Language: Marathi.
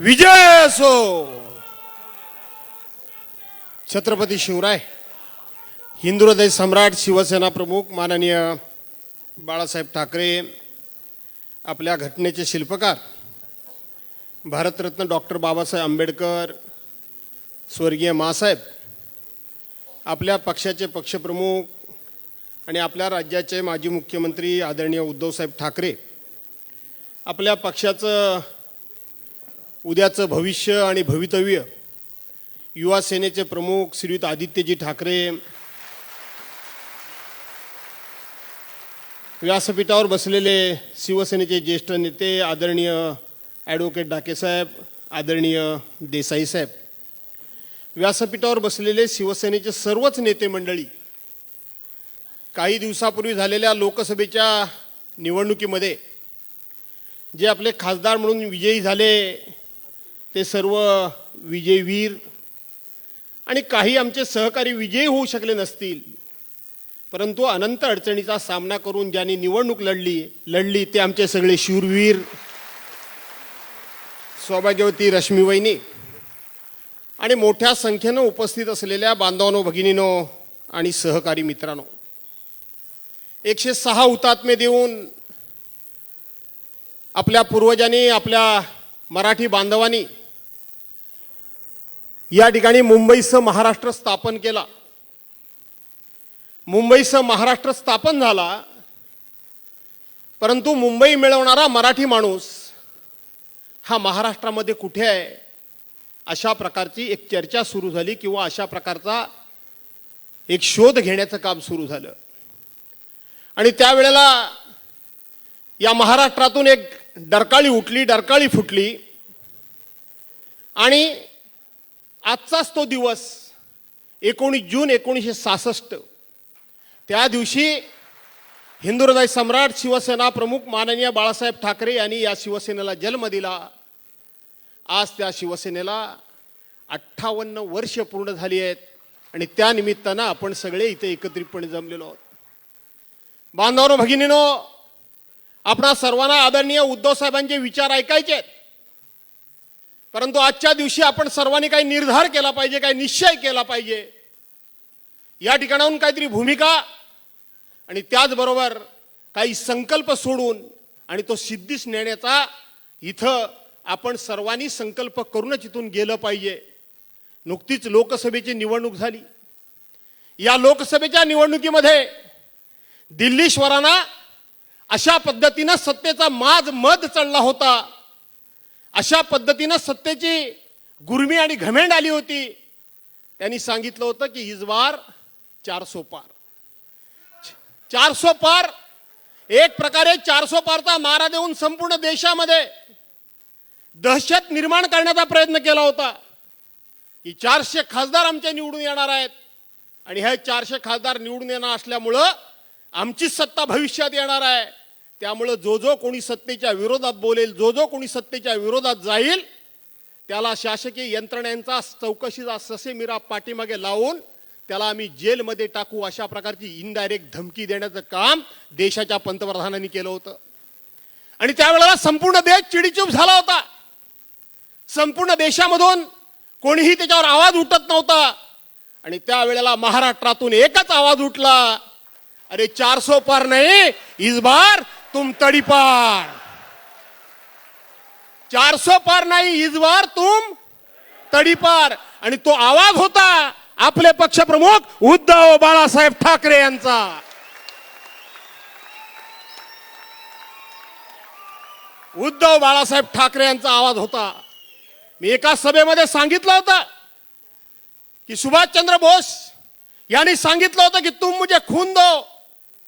विजय असो छत्रपती शिवराय हिंदू हृदय सम्राट शिवसेना प्रमुख माननीय बाळासाहेब ठाकरे आपल्या घटनेचे शिल्पकार भारतरत्न डॉक्टर बाबासाहेब आंबेडकर स्वर्गीय मासाहेब आपल्या पक्षाचे पक्षप्रमुख आणि आपल्या राज्याचे माजी मुख्यमंत्री आदरणीय उद्धवसाहेब ठाकरे आपल्या पक्षाचं उद्याचं भविष्य आणि भवितव्य युवा सेनेचे प्रमुख श्रीयुत आदित्यजी ठाकरे व्यासपीठावर बसलेले शिवसेनेचे ज्येष्ठ नेते आदरणीय ॲडव्होकेट डाकेसाहेब आदरणीय देसाई साहेब. व्यासपीठावर बसलेले शिवसेनेचे सर्वच नेते मंडळी काही दिवसापूर्वी झालेल्या लोकसभेच्या निवडणुकीमध्ये जे आपले खासदार म्हणून विजयी झाले ते सर्व विजयवीर आणि काही आमचे सहकारी विजयी होऊ शकले नसतील. परंतु अनंत अडचणीचा सामना करून ज्यांनी निवडणूक लढली लढली ते आमचे सगळे शूरवीर. सौभाग्यवती रश्मीवहिनी आणि मोठ्या संख्येनं उपस्थित असलेल्या बांधवानो भगिनीनो आणि सहकारी मित्रांनो. एकशे सहा हुतात्मे देऊन आपल्या पूर्वजांनी आपल्या मराठी बांधवांनी या ठिकाणी मुंबईसह महाराष्ट्र स्थापन केला. मुंबईसह महाराष्ट्र स्थापन झाला. परंतु मुंबई मिळवणारा मराठी माणूस हा महाराष्ट्रामध्ये कुठे आहे? अशा प्रकारची एक चर्चा सुरू झाली किंवा अशा प्रकारचा एक शोध घेण्याचं काम सुरू झालं. आणि त्यावेळेला या महाराष्ट्रातून एक डरकाळी उठली डरकाळी फुटली आणि आजचाच तो दिवस एकोणीस जून एकोणीसशे सहासष्ट. त्या दिवशी हिंदू हृदय सम्राट शिवसेना प्रमुख माननीय बाळासाहेब ठाकरे यांनी या शिवसेनेला जन्म दिला. आज त्या शिवसेनेला अठ्ठावन्न वर्ष पूर्ण झाली आहेत आणि त्यानिमित्तानं आपण सगळे इथे एकत्रितपणे जमलेलो आहोत. बांधवांनो भगिनीनो आपणा सर्वांना आदरणीय उद्धव साहेबांचे विचार ऐकायचे आहेत. परंतु आजच्या दिवशी आपण सर्वांनी काही निर्धार केला पाहिजे काही निश्चय केला पाहिजे. या ठिकाणाहून काहीतरी भूमिका आणि त्याचबरोबर काही संकल्प सोडून आणि तो सिद्धीस नेण्याचा इथं आपण सर्वांनी संकल्प करूनच इथून गेलं पाहिजे. नुकतीच लोकसभेची निवडणूक झाली. या लोकसभेच्या निवडणुकीमध्ये दिल्लीश्वरांना अशा पद्धतीनं सत्तेचा माज मध चढला होता. अशा पद्धतीनं सत्तेची गुरमी आणि घमेंड आली होती. त्यांनी सांगितलं होतं की हिजवार बार चारसो पार. चारसो पार एक प्रकारे चारसो पारचा मारा देऊन संपूर्ण देशामध्ये दहशत निर्माण करण्याचा प्रयत्न केला होता की चारशे खासदार आमचे निवडून येणार आहेत आणि हे चारशे खासदार निवडून येणार असल्यामुळं आमची सत्ता भविष्यात येणार आहे. त्यामुळं जो जो कोणी सत्तेच्या विरोधात बोलेल जो जो कोणी सत्तेच्या विरोधात जाईल त्याला शासकीय यंत्रणेचा चौकशीचा ससेमिरा पाठीमागे लावून त्याला आम्ही जेलमध्ये टाकू अशा प्रकारची इनडायरेक्ट धमकी देण्याचं काम देशाच्या पंतप्रधानांनी केलं होतं. आणि त्यावेळेला संपूर्ण देश चिडीचूप झाला होता. संपूर्ण देशामधून कोणीही त्याच्यावर आवाज उठत नव्हता. आणि त्यावेळेला महाराष्ट्रातून एकच आवाज उठला. अरे चारसो पार नाही इस बार तुम तडीपार चारसो पार नाही इस बार तुम तडीपार आणि तो आवाज होता आपले पक्षप्रमुख उद्धव बाळासाहेब ठाकरे यांचा. उद्धव बाळासाहेब ठाकरे यांचा आवाज होता. मी एका सभेमध्ये सांगितलं होतं की सुभाषचंद्र बोस यांनी सांगितलं होतं की तुम मुझे खून दो।